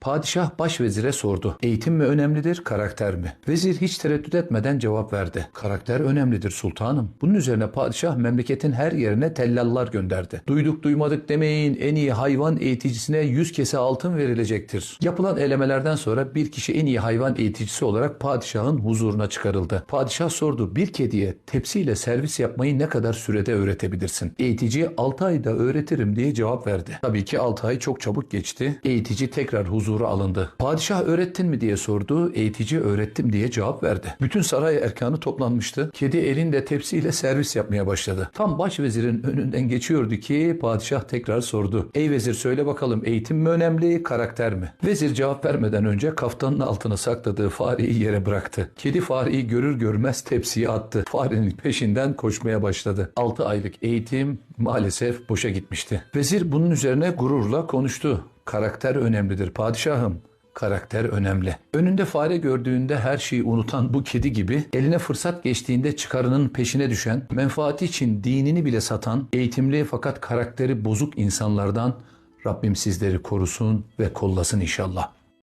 Padişah başvezire sordu. Eğitim mi önemlidir, karakter mi? Vezir hiç tereddüt etmeden cevap verdi. Karakter önemlidir sultanım. Bunun üzerine padişah memleketin her yerine tellallar gönderdi. Duyduk duymadık demeyin en iyi hayvan eğiticisine 100 kese altın verilecektir. Yapılan elemelerden sonra bir kişi en iyi hayvan eğiticisi olarak padişahın huzuruna çıkarıldı. Padişah sordu bir kediye tepsiyle servis yapmayı ne kadar sürede öğretebilirsin? Eğitici 6 ayda öğretirim diye cevap verdi. Tabii ki 6 ay çok çabuk geçti. Eğitici tekrar huzura alındı. Padişah öğrettin mi diye sordu. Eğitici öğrettim diye cevap verdi. Bütün saray erkanı toplanmıştı. Kedi elinde tepsiyle servis yapmaya başladı. Tam başvezirin önünden geçiyordu ki padişah tekrar sordu. Ey vezir söyle bakalım eğitim mi önemli, karakter mi? Vezir cevap vermeden önce kaftanın altına sakladığı fareyi yere bıraktı. Kedi fareyi görür görmez tepsiye attı. Farenin peşinden koşmaya başladı. 6 aylık eğitim maalesef boşa gitmişti. Vezir bunun üzerine gururla konuştu. Karakter önemlidir padişahım. Karakter önemli. Önünde fare gördüğünde her şeyi unutan bu kedi gibi eline fırsat geçtiğinde çıkarının peşine düşen, menfaati için dinini bile satan, eğitimli fakat karakteri bozuk insanlardan Rabbim sizleri korusun ve kollasın inşallah.